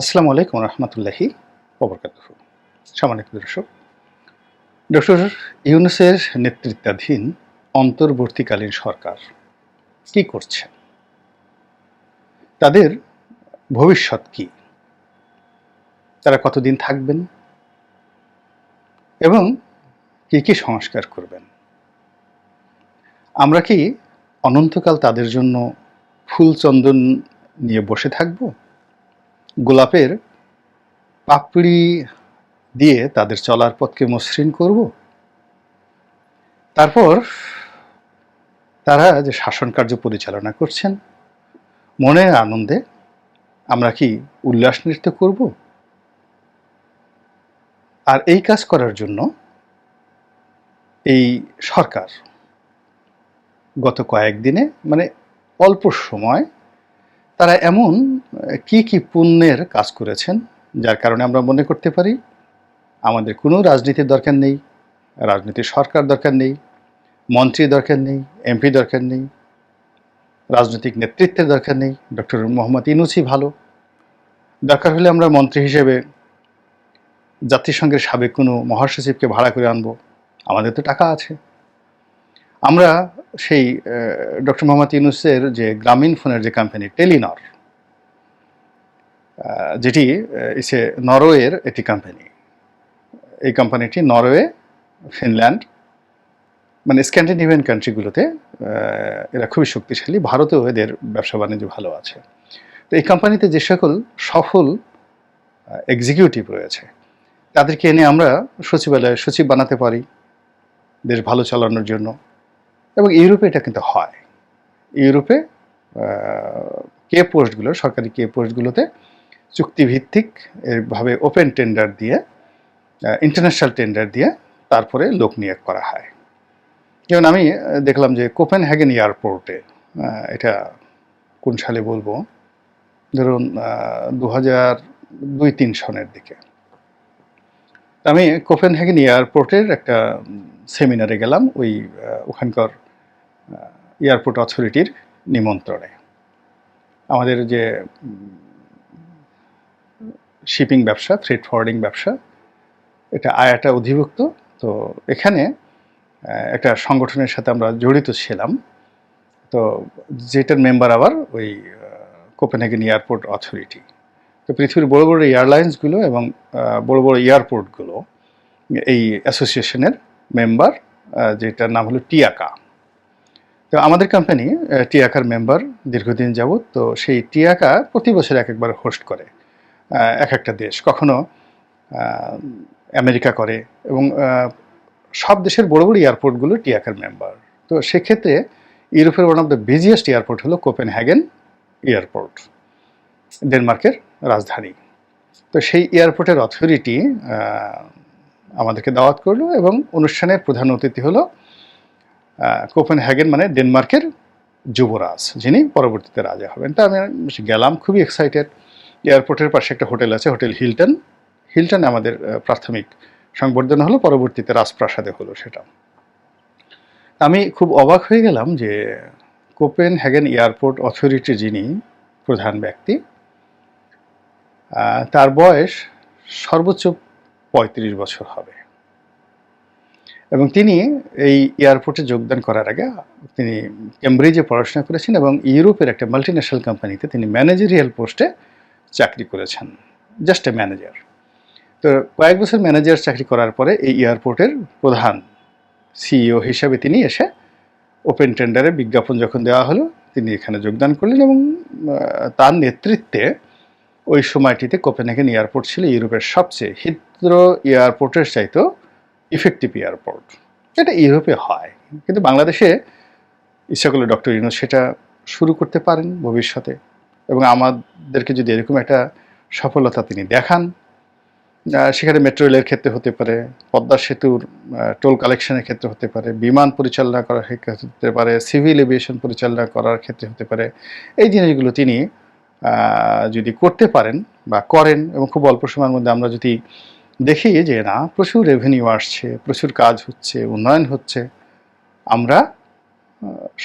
আসসালামু আলাইকুম রহমতুল্লাহি ওবরকাত সামানিক দর্শক, ডক্টর ইউনুসের নেতৃত্বাধীন অন্তর্বর্তীকালীন সরকার কি করছে? তাদের ভবিষ্যৎ কি? তারা কতদিন থাকবেন? এবং কি কি সংস্কার করবেন? আমরা কি অনন্তকাল তাদের জন্য ফুল চন্দন নিয়ে বসে থাকব? গোলাপের পাপড়ি দিয়ে তাদের চলার পথকে মসৃণ করব। তারপর তারা যে শাসন কার্য পরিচালনা করছেন মনের আনন্দে আমরা কি উল্লাস নৃত্য করব? আর এই কাজ করার জন্য এই সরকার গত কয়েকদিনে মানে অল্প সময় তারা এমন কি কি পুণ্যের কাজ করেছেন, যার কারণে আমরা মনে করতে পারি, আমাদের কোনো রাজনীতির দরকার নেই, রাজনীতির সরকার দরকার নেই, মন্ত্রী দরকার নেই, এমপি দরকার নেই, রাজনৈতিক নেতৃত্বের দরকার নেই, ডক্টর মোহাম্মদ ইনুসি ভালো। দরকার হলে আমরা মন্ত্রী হিসেবে জাতিসংঘের সাবেক কোনো মহাসচিবকে ভাড়া করে আনব। আমাদের তো টাকা আছে। আমরা সেই ডক্টর মোহাম্মদ ইউনুসের যে গ্রামীণ ফোনের যে কোম্পানি টেলিনর যেটি ইসে নরওয়ের একটি কোম্পানি এই কোম্পানিটি নরওয়ে ফিনল্যান্ড মানে স্ক্যান্ডিনেভিয়ান কান্ট্রিগুলোতে এরা খুবই শক্তিশালী, ভারতেও এদের ব্যবসা বাণিজ্য ভালো আছে। তো এই কোম্পানিতে যে সকল সফল এক্সিকিউটিভ রয়েছে, তাদেরকে এনে আমরা সচিবালয়ে সচিব বানাতে পারি দেশ ভালো চালানোর জন্য। এবং ইউরোপে এটা কিন্তু হয়। ইউরোপে কে পোস্টগুলো, সরকারি কে পোস্টগুলোতে চুক্তিভিত্তিক এভাবে ওপেন টেন্ডার দিয়ে ইন্টারন্যাশনাল টেন্ডার দিয়ে তারপরে লোক নিয়োগ করা হয়। যেমন আমি দেখলাম যে কোপেন হ্যাগেন এয়ারপোর্টে এটা কোন সালে বলব? ধরুন দু হাজার দুই তিন সনের দিকে। আমি কোপেন হ্যাগেন এয়ারপোর্টের একটা সেমিনারে গেলাম, ওই ওখানকার এয়ারপোর্ট অথরিটির নিমন্ত্রণে। আমাদের যে শিপিং ব্যবসা ফ্রেড ফরওয়ার্ডিং ব্যবসা, এটা আয়াটা অধিভুক্ত। তো এখানে একটা সংগঠনের সাথে আমরা জড়িত ছিলাম। তো যেটার মেম্বার আবার ওই কোপেনহেগেন এয়ারপোর্ট অথরিটি। তো পৃথিবীর বড় বড় এয়ারলাইন্সগুলো এবং বড় বড় এয়ারপোর্টগুলো এই অ্যাসোসিয়েশনের মেম্বার যেটার নাম হলো টিয়াকা। তো আমাদের কোম্পানি টিয়াকার মেম্বার দীর্ঘদিন যাবৎ, তো সেই টিয়াকা প্রতি বছর এক একবার হোস্ট করে এক একটা দেশ। কখনো আমেরিকা করে এবং সব দেশের বড় বড় এয়ারপোর্টগুলো টিয়াকার মেম্বার তো সেক্ষেত্রে ইউরোপের one of the biggest airport হলো কোপেন হ্যাগেন এয়ারপোর্ট ডেনমার্কের রাজধানী। তো সেই এয়ারপোর্টের অথরিটি আমাদেরকে দাওয়াত করল এবং অনুষ্ঠানের প্রধান অতিথি হলো কোপেন হ্যাগেন মানে ডেনমার্কের যুবরাজ, যিনি পরবর্তীতে রাজা হবেন। তা আমি গেলাম, খুবই এক্সাইটেড এয়ারপোর্টের পাশে একটা হোটেল আছে, হোটেল হিলটন। হিলটন আমাদের প্রাথমিক সংবর্ধনা হলো, পরবর্তীতে রাজপ্রাসাদে হলো সেটা। আমি খুব অবাক হয়ে গেলাম যে কোপেন হ্যাগেন এয়ারপোর্ট অথরিটি যিনি, প্রধান ব্যক্তি তার বয়স সর্বোচ্চ পঁয়ত্রিশ বছর হবে। এবং তিনি এই এয়ারপোর্টে যোগদান করার আগে তিনি কেমব্রিজে পড়াশোনা করেছেন এবং ইউরোপের একটা মাল্টিন্যাশনাল কোম্পানিতে তিনি ম্যানেজারিয়াল পোস্টে চাকরি করেছেন জাস্ট এ ম্যানেজার তো কয়েক বছর ম্যানেজার চাকরি করার পরে এই এয়ারপোর্টের প্রধান সিইও হিসাবে তিনি এসে ওপেন টেন্ডারে বিজ্ঞাপন যখন দেওয়া হলো, তিনি এখানে যোগদান করলেন এবং তার নেতৃত্বে ওই সময়টিতে কোপেনহেগেন এয়ারপোর্ট ছিল ইউরোপের সবচেয়ে হিদ্র এয়ারপোর্টের চাইতেও ইফেক্টিভ এয়ারপোর্ট এটা ইউরোপে হয়। কিন্তু বাংলাদেশে ইচ্ছা করলে ডক্টর ইউনুস সেটা শুরু করতে পারেন ভবিষ্যতে। এবং আমাদেরকে যদি এরকম একটা সফলতা তিনি দেখান সেখানে মেট্রো রেলের ক্ষেত্রে হতে পারে, পদ্মা সেতুর টোল কালেকশনের ক্ষেত্রে হতে পারে, বিমান পরিচালনা করার ক্ষেত্রে হতে পারে সিভিল এভিয়েশন পরিচালনা করার ক্ষেত্রে হতে পারে। এই জিনিসগুলো তিনি যদি করতে পারেন বা করেন, এবং খুব অল্প সময়ের মধ্যে আমরা যদি দেখি যে না, প্রচুর রেভিনিউ আসছে, প্রচুর কাজ হচ্ছে, উন্নয়ন হচ্ছে। আমরা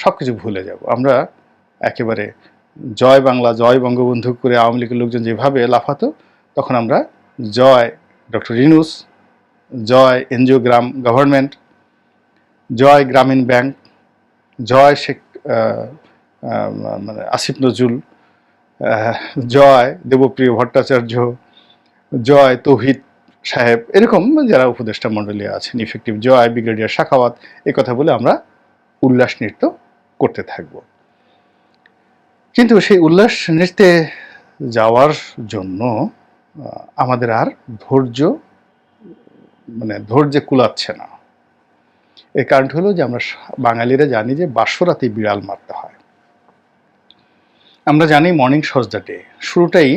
সব কিছু ভুলে যাব। আমরা একেবারে জয় বাংলা, জয় বঙ্গবন্ধু করে আওয়ামী লীগের লোকজন যেভাবে লাফাতো, তখন আমরা জয় ডক্টর রিনুস, জয় এনজিও গ্রাম গভর্নমেন্ট জয় গ্রামীণ ব্যাংক, জয় শেখ মানে আসিফ নজরুল জয় দেবপ্রিয় ভট্টাচার্য, জয় তৌহিদ সাহেব, এরকম যারা উপদেষ্টা মণ্ডলী আছেন ইফেক্টিভ জয় ব্রিগেডিয়ার শাখাওয়াত এই কথা বলে আমরা উল্লাস নৃত্য করতে থাকব। কিন্তু সেই উল্লাস নৃত্যে যাওয়ার জন্য আমাদের আর ধৈর্য মানে ধৈর্যে কুলাচ্ছে না। এর কারণ হলো যে আমরা বাঙালিরা জানি যে বাসরাতে বিড়াল মারতে হয়। আমরা জানি মর্নিং সজ দ্য ডে শুরুটাই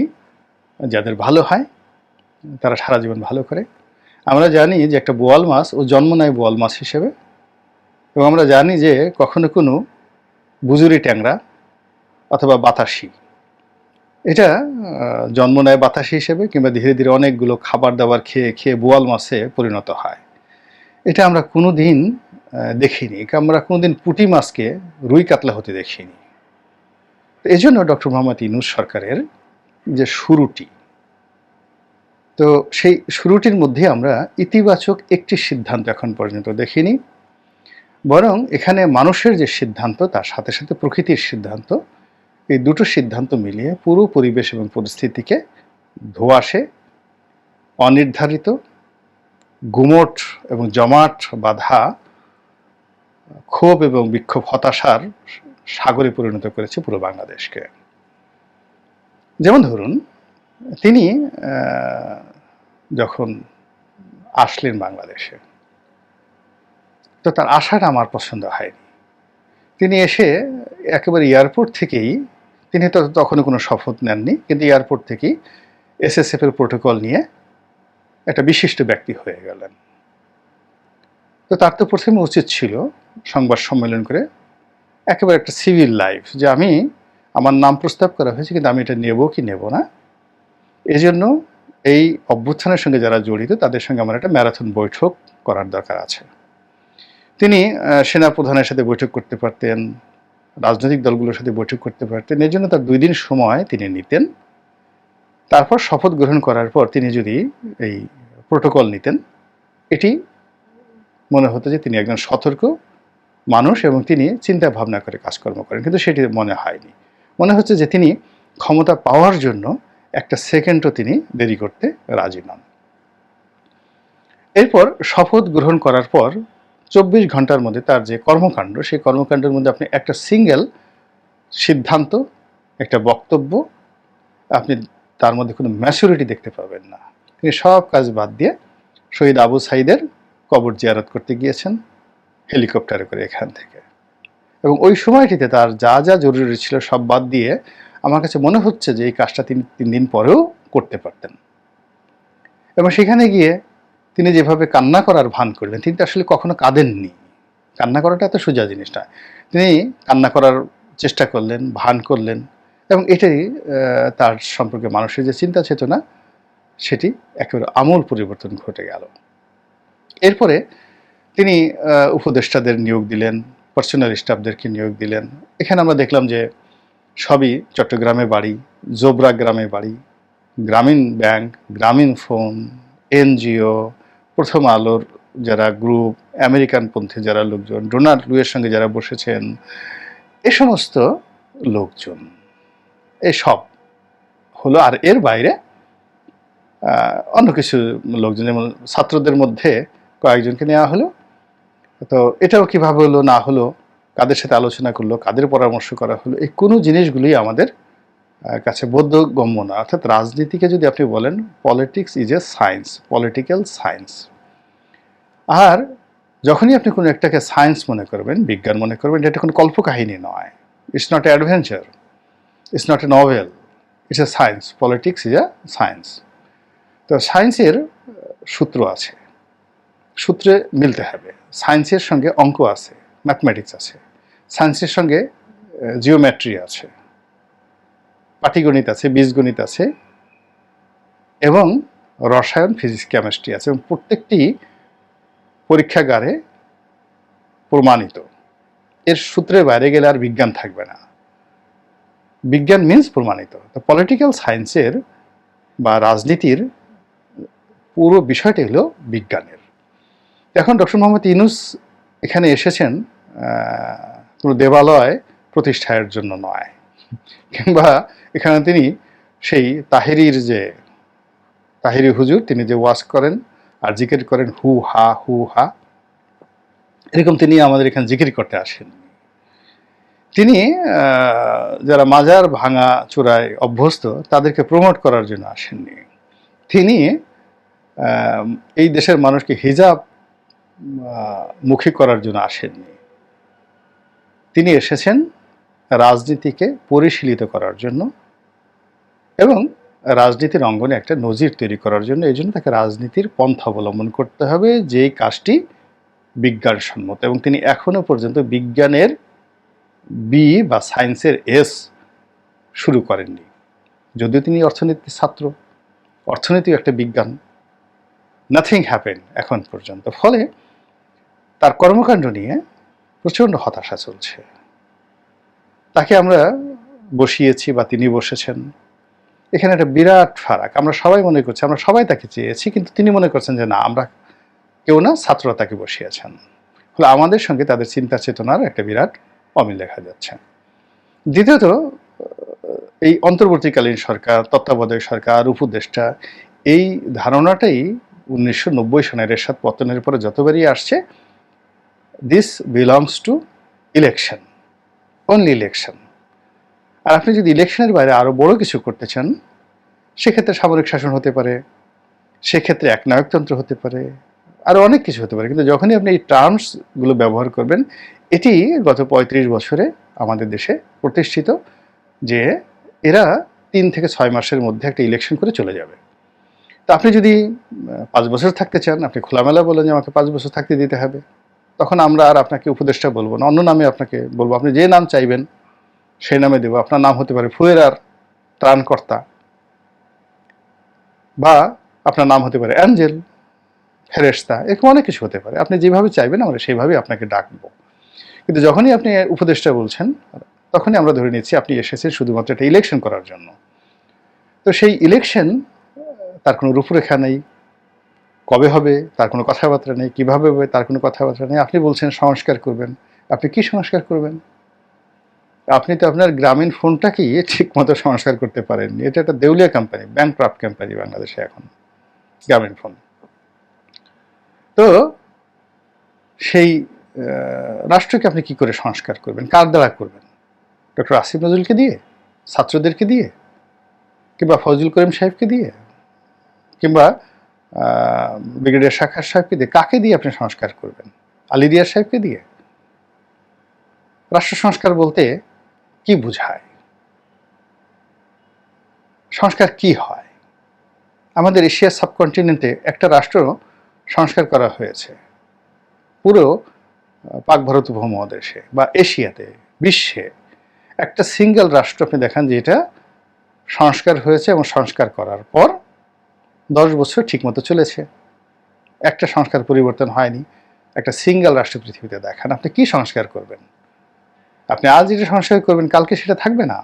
যাদের ভালো হয় তারা সারা জীবন ভালো করে। আমরা জানি যে একটা বোয়াল মাছ, ও জন্ম নেয় বোয়াল মাছ হিসেবে। এবং আমরা জানি যে কখনো কোনো বুজুরি ট্যাংরা অথবা বাতাসি। এটা জন্ম নেয় বাতাসি হিসেবে কিংবা ধীরে ধীরে অনেকগুলো খাবার দাবার খেয়ে খেয়ে বোয়াল মাছে পরিণত হয়। এটা আমরা কোনো দিন দেখিনি। আমরা কোনোদিন পুঁটি মাছকে রুই কাতলা হতে দেখিনি। তো এই জন্য ডক্টর মোহাম্মদ ইনুস সরকারের যে শুরুটি তো সেই শুরুটির মধ্যে আমরা ইতিবাচক একটি সিদ্ধান্ত এখন পর্যন্ত দেখিনি। বরং এখানে মানুষের যে সিদ্ধান্ত, তার সাথে সাথে প্রকৃতির সিদ্ধান্ত, এই দুটো সিদ্ধান্ত মিলিয়ে পুরো পরিবেশ এবং পরিস্থিতিকে ধোয়াশে অনির্ধারিত, গুমট এবং জমাট বাধা, ক্ষোভ এবং বিক্ষোভ হতাশার সাগরে পরিণত করেছে পুরো বাংলাদেশকে। যেমন ধরুন তিনি যখন আসলেন বাংলাদেশে, তো তার আশাটা আমার পছন্দ হয়নি। তিনি এসে একেবারে এয়ারপোর্ট থেকেই, তিনি তো তখনও কোনো শপথ নেননি, কিন্তু এয়ারপোর্ট থেকেই এসএসএফ এর প্রোটোকল নিয়ে একটা বিশিষ্ট ব্যক্তি হয়ে গেলেন। তো তার তো প্রথমে উচিত ছিল সংবাদ সম্মেলন করে একেবারে একটা সিভিল লাইফ, যে আমি, আমার নাম প্রস্তাব করা হয়েছে, কিন্তু আমি এটা নেব কি নেব না এই জন্য এই অভ্যুত্থানের সঙ্গে যারা জড়িত তাদের সঙ্গে আমার একটা ম্যারাথন বৈঠক করার দরকার আছে। তিনি আহ, সেনাপ্রধানের সাথে বৈঠক করতে পারতেন রাজনৈতিক দলগুলোর সাথে বৈঠক করতে পারতেন। এর জন্য তার দুই দিন সময় তিনি নিতেন। তারপর শপথ গ্রহণ করার পর তিনি যদি এই প্রোটোকল নিতেন এটি মনে হতো যে তিনি একজন সতর্ক মানুষ এবং তিনি চিন্তা ভাবনা করে কাজকর্ম করেন কিন্তু সেটি মনে হয়নি। মনে হচ্ছে যে তিনি ক্ষমতা পাওয়ার জন্য একটা সেকেন্ডও তিনি দেরি করতে রাজি নন। এরপর শপথ গ্রহণ করার পর চব্বিশ ঘণ্টার মধ্যে তার যে কর্মকাণ্ড, সেই কর্মকাণ্ডের মধ্যে আপনি একটা সিঙ্গেল সিদ্ধান্ত, একটা বক্তব্য, আপনি তার মধ্যে কোনো ম্যাচুরিটি দেখতে পাবেন না। তিনি সব কাজ বাদ দিয়ে শহীদ আবু সাইদের কবর জিয়ারত করতে গিয়েছেন, হেলিকপ্টারে করে এখান থেকে। এবং ওই সময়টিতে তার যা যা জরুরি ছিল সব বাদ দিয়ে আমার কাছে মনে হচ্ছে যে এই কাজটা তিনি তিন দিন পরেও করতে পারতেন। এবং সেখানে গিয়ে তিনি যেভাবে কান্না করার ভান করলেন, তিনি তো আসলে কখনো কাঁদেননি। কান্না করাটা এত সোজা জিনিস না তিনি কান্না করার চেষ্টা করলেন, ভান করলেন এবং এটাই তার সম্পর্কে মানুষের যে চিন্তা চেতনা সেটি একেবারে আমূল পরিবর্তন ঘটে গেল। এরপরে তিনি উপদেষ্টাদের নিয়োগ দিলেন পার্সোনাল স্টাফদেরকে নিয়োগ দিলেন। এখানে আমরা দেখলাম যে সবই চট্টগ্রামে বাড়ি, জোবরা গ্রামে বাড়ি, গ্রামীণ ব্যাংক, গ্রামীণ ফোন, এনজিও, প্রথম আলোর যারা গ্রুপ, আমেরিকান পন্থী যারা লোকজন, ডোনাল্ড লুয়ের সঙ্গে যারা বসেছেন, এ সমস্ত লোকজন। এসব হলো আর এর বাইরে অন্য কিছু লোকজন, যেমন ছাত্রদের মধ্যে কয়েকজনকে নেওয়া হলো। তো এটাও কীভাবে হলো, না হলো কাদের সাথে আলোচনা করল, কাদের পরামর্শ করা হলো, এই কোনো জিনিসগুলি আমাদের কাছে বোধগম্য না। অর্থাৎ রাজনীতিকে যদি আপনি বলেন politics is a science political science আর যখনই আপনি কোনো একটাকে সায়েন্স মনে করবেন, বিজ্ঞান মনে করবেন, এটা কোনো কল্পকাহিনী নয়। It's not a adventure it's not a novel it's a science politics is a science তো সায়েন্সের সূত্র আছে, সূত্রে মিলতে হবে। সায়েন্সের সঙ্গে অঙ্ক আছে ম্যাথমেটিক্স আছে। সায়েন্সের সঙ্গে জিওমেট্রি আছে। পাটিগণিত আছে, বীজগণিত আছে, এবং রসায়ন, ফিজিক্স, কেমিস্ট্রি আছে, এবং প্রত্যেকটি পরীক্ষাগারে প্রমাণিত। এর সূত্রে বাইরে গেলে আর বিজ্ঞান থাকবে না। বিজ্ঞান মিন্স প্রমাণিত। তো পলিটিক্যাল সায়েন্সের বা রাজনীতির পুরো বিষয়টি হলো বিজ্ঞানের। এখন ডক্টর মোহাম্মদ ইনুস এখানে এসেছেন কোনো দেবালয় প্রতিষ্ঠায়ের জন্য নয়। কিংবা এখানে তিনি সেই তাহেরির যে, তাহেরি হুজুর, তিনি যে ওয়াজ করেন আর জিকির করেন হু হা হু হা, এরকম তিনি আমাদের এখানে জিকির করতে আসেন। তিনি যারা মাজার ভাঙা চূড়ায় অভ্যস্ত, তাদেরকে প্রমোট করার জন্য আসেননি। তিনি এই দেশের মানুষকে হিজাব মুখী করার জন্য আসেননি। তিনি এসেছেন রাজনীতিকে পরিশীলিত করার জন্য এবং রাজনীতির অঙ্গনে একটা নজির তৈরি করার জন্য এই জন্য তাকে রাজনীতির পন্থা অবলম্বন করতে হবে, যেই কাজটি বিজ্ঞানসম্মত। এবং তিনি এখনও পর্যন্ত বিজ্ঞানের বি বা সায়েন্সের এস শুরু করেননি। যদিও তিনি অর্থনীতির ছাত্র, অর্থনীতিও একটা বিজ্ঞান। নাথিং হ্যাপেন এখন পর্যন্ত। ফলে তার কর্মকাণ্ড নিয়ে প্রচণ্ড হতাশা চলছে। তাকে আমরা বসিয়েছি বা তিনি বসেছেন। এখানে একটা বিরাট ফারাক। আমরা সবাই মনে করছি, আমরা সবাই তাকে চেয়েছি, কিন্তু তিনি মনে করছেন যে না, আমরা কেউ না, ছাত্ররা তাকে বসিয়েছেন। ফলে আমাদের সঙ্গে তাদের চিন্তা চেতনার একটা বিরাট অমিল দেখা যাচ্ছে। দ্বিতীয়ত, এই অন্তর্বর্তীকালীন সরকার, তত্ত্বাবধায়ক সরকার, উপদেষ্টা, এই ধারণাটাই উনিশশো নব্বই সনের এরশাদ পতনের পরে যতবারই আসছে this belongs to election only election আর আপনি যদি ইলেকশনের বাইরে আরও বড় কিছু করতে চান, সেক্ষেত্রে সামরিক শাসন হতে পারে, সেক্ষেত্রে একনায়কতন্ত্র হতে পারে আরও অনেক কিছু হতে পারে। কিন্তু যখনই আপনি এই টার্মসগুলো ব্যবহার করবেন, এটি গত পঁয়ত্রিশ বছরে আমাদের দেশে প্রতিষ্ঠিত যে এরা তিন থেকে ছয় মাসের মধ্যে একটা ইলেকশন করে চলে যাবে। তো আপনি যদি পাঁচ বছর থাকতে চান, আপনি খোলামেলা বলেন যে আমাকে পাঁচ বছর থাকতে দিতে হবে। তখন আমরা আর আপনাকে উপদেষ্টা বলব না, অন্য নামে আপনাকে বলব। আপনি যে নাম চাইবেন, সেই নামে দেবো। আপনার নাম হতে পারে ফুয়েরার ত্রাণকর্তা বা আপনার নাম হতে পারে অ্যাঞ্জেল ফেরেস্তা এরকম অনেক কিছু হতে পারে। আপনি যেভাবে চাইবেন, আমরা সেইভাবেই আপনাকে ডাকবো। কিন্তু যখনই আপনি উপদেষ্টা বলছেন, তখনই আমরা ধরে নিচ্ছি আপনি এসেছেন শুধুমাত্র একটা ইলেকশন করার জন্য। তো সেই ইলেকশন তার কোনো রূপরেখা নেই। কবে হবে, তার কোনো কথাবার্তা নেই, কীভাবে হবে, তার কোনো কথাবার্তা নেই। আপনি বলছেন সংস্কার করবেন। আপনি কি সংস্কার করবেন? আপনি তো আপনার গ্রামীণ ফোনটাকেই ঠিক মতো সংস্কার করতে পারেননি এটা একটা দেউলিয়া কোম্পানি ব্যাংক ক্রাফট কোম্পানি বাংলাদেশে এখন, গ্রামীণ ফোন। তো সেই রাষ্ট্রকে আপনি কি করে সংস্কার করবেন? কার দ্বারা করবেন? ডক্টর আসিফ নজরুলকে দিয়ে? ছাত্রদেরকে দিয়ে? কিংবা ফজল করিম সাহেবকে দিয়ে? কিংবা ব্রিগেডিয়ার শাখার সাহেবকে দিয়ে কাকে দিয়ে আপনি সংস্কার করবেন? আলিদিয়ার সাহেবকে দিয়ে? রাষ্ট্র সংস্কার বলতে কি বোঝায়? সংস্কার কি হয়? আমাদের এশিয়া সাবকন্টিনেন্টে একটা রাষ্ট্র সংস্কার করা হয়েছে। পুরো পাক ভারত উপমহাদেশে বা এশিয়াতে, বিশ্বে একটা সিঙ্গেল রাষ্ট্র আপনি দেখান যে এটা সংস্কার হয়েছে এবং সংস্কার করার পর দশ বছর ঠিকমতো চলেছে। একটা সংস্কার পরিবর্তন হয়নি। একটা সিঙ্গেল রাষ্ট্র পৃথিবীতে দেখান, আপনি কি সংস্কার করবেন? আপনি আজ যেটা সংস্কার করবেন, কালকে সেটা থাকবে না।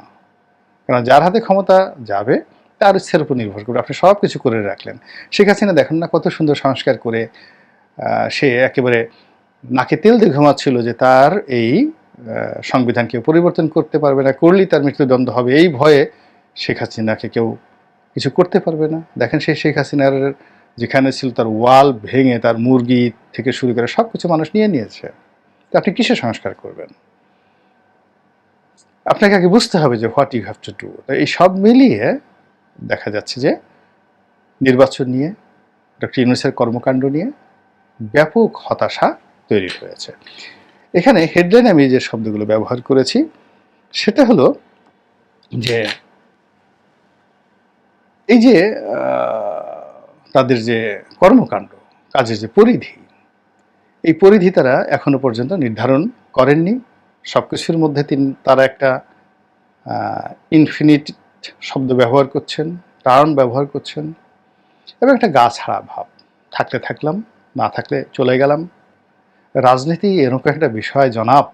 কারণ যার হাতে ক্ষমতা যাবে, তার ইচ্ছের উপর নির্ভর করবে। আপনি সব কিছু করে রাখলেন। শেখ হাসিনা দেখেন না কত সুন্দর সংস্কার করে সে একেবারে নাকে তেল দিয়ে ঘুমাচ্ছিল যে তার এই সংবিধানকে পরিবর্তন করতে পারবে না, করলেই তার মৃত্যুদণ্ড হবে। এই ভয়ে শেখ হাসিনাকে কেউ কিছু করতে পারবে না। দেখেন সেই শেখ হাসিনার যেখানে ছিল তার ওয়াল ভেঙে, তার মুরগি থেকে শুরু করে সব কিছু মানুষ নিয়ে নিয়েছে। তো আপনি কিসের সংস্কার করবেন? আপনাকে আগে বুঝতে হবে যে what you have to do এই সব মিলিয়ে দেখা যাচ্ছে যে নির্বাচন নিয়ে, ডক্টর ইউনুসের কর্মকাণ্ড নিয়ে ব্যাপক হতাশা তৈরি হয়েছে। এখানে হেডলাইন আমি যে শব্দগুলো ব্যবহার করেছি, সেটা হলো যে এই যে তাদের যে কর্মকাণ্ড, কাজের যে পরিধি, এই পরিধি তারা এখনও পর্যন্ত নির্ধারণ করেননি। সব কিছুর মধ্যে তিনি, তারা একটা ইনফিনিট শব্দ ব্যবহার করছেন টার্ম ব্যবহার করছেন, এবং একটা গা ছাড়া ভাব। থাকলে থাকলাম, না থাকলে চলে গেলাম। রাজনীতি এরকম একটা বিষয়, জনাব।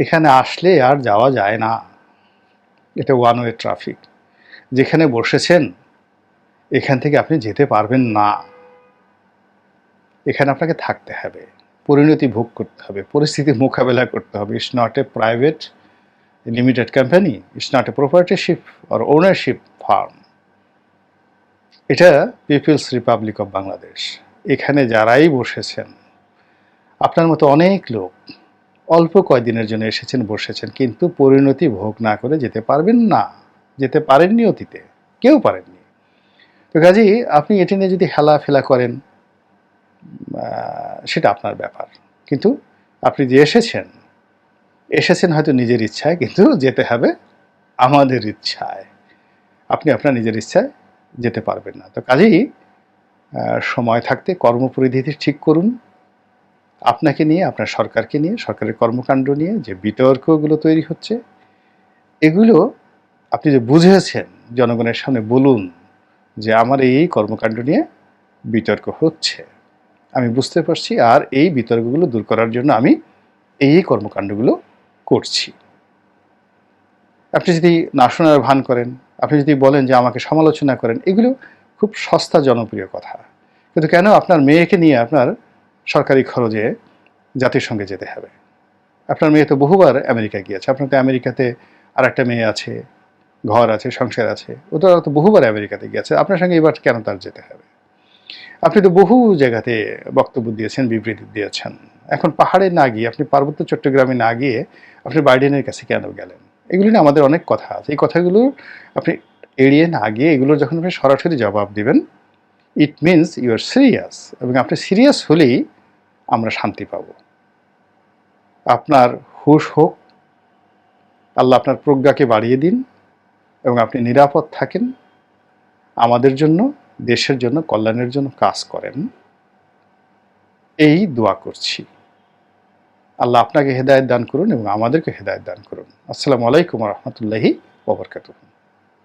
এখানে আসলে আর যাওয়া যায় না। এটা ওয়ান ওয়ে ট্রাফিক যেখানে বসেছেন, এখান থেকে আপনি যেতে পারবেন না। এখানে আপনাকে থাকতে হবে, পরিণতি ভোগ করতে হবে, পরিস্থিতি মোকাবেলা করতে হবে। It's not a private limited company it's not a proprietorship or ownership firm এটা পিপলস রিপাবলিক অফ বাংলাদেশ এখানে যারাই বসেছেন, আপনার মতো অনেক লোক অল্প কয়দিনের জন্য এসেছেন, বসেছেন, কিন্তু পরিণতি ভোগ না করে যেতে পারবেন না। যেতে পারেননি অতীতে, কেউ পারেননি। তো কাজেই আপনি এটি নিয়ে যদি হেলা ফেলা করেন সেটা আপনার ব্যাপার। কিন্তু আপনি যে এসেছেন এসেছেন হয়তো নিজের ইচ্ছায়, কিন্তু যেতে হবে আমাদের ইচ্ছায়। আপনি আপনার নিজের ইচ্ছায় যেতে পারবেন না। তো কাজেই সময় থাকতে কর্মপরিধিতি ঠিক করুন। আপনাকে নিয়ে, আপনার সরকারকে নিয়ে, সরকারের কর্মকাণ্ড নিয়ে যে বিতর্কগুলো তৈরি হচ্ছে, এগুলো আপনি যে বুঝেছেন জনগণের সামনে বলুন যে আমার এই কর্মকাণ্ড নিয়ে বিতর্ক হচ্ছে, আমি বুঝতে পারছি আর এই বিতর্কগুলো দূর করার জন্য আমি এই কর্মকাণ্ডগুলো করছি। আপনি যদি না শোনার ভান করেন, আপনি যদি বলেন যে আমাকে সমালোচনা করেন, এগুলো খুব সস্তা জনপ্রিয় কথা। কিন্তু কেন আপনার মেয়েকে নিয়ে আপনার সরকারি খরচে জাতিসংঘে যেতে হবে? আপনার মেয়ে তো বহুবার আমেরিকা গিয়েছে, আপনার তো আমেরিকাতে আর একটা মেয়ে আছে ঘর আছে, সংসার আছে ও তো তো বহুবার আমেরিকাতে গিয়েছে, আপনার সঙ্গে এবার কেন তার যেতে হবে? আপনি তো বহু জায়গাতে বক্তব্য দিয়েছেন, বিবৃতি দিয়েছেন। এখন পাহাড়ে না গিয়ে, আপনি পার্বত্য চট্টগ্রামে না গিয়ে আপনি বাইডেনের কাছে কেন গেলেন? এগুলি না আমাদের অনেক কথা আছে। এই কথাগুলো আপনি এড়িয়ে না গিয়ে এগুলো যখন আপনি সরাসরি জবাব দিবেন it means you are serious এবং আপনি সিরিয়াস হলেই আমরা শান্তি পাব। আপনার হুশ হোক, আল্লাহ আপনার প্রজ্ঞাকে বাড়িয়ে দিন এবং আপনি নিরাপদ থাকেন, আমাদের জন্য, দেশের জন্য, কল্যাণের জন্য কাজ করেন। এই দোয়া করছি। আল্লাহ আপনাকে হেদায়ত দান করুন এবং আমাদেরকে হেদায়ত দান করুন। আসসালামু আলাইকুম রহমতুল্লাহি ওবরকাতুহ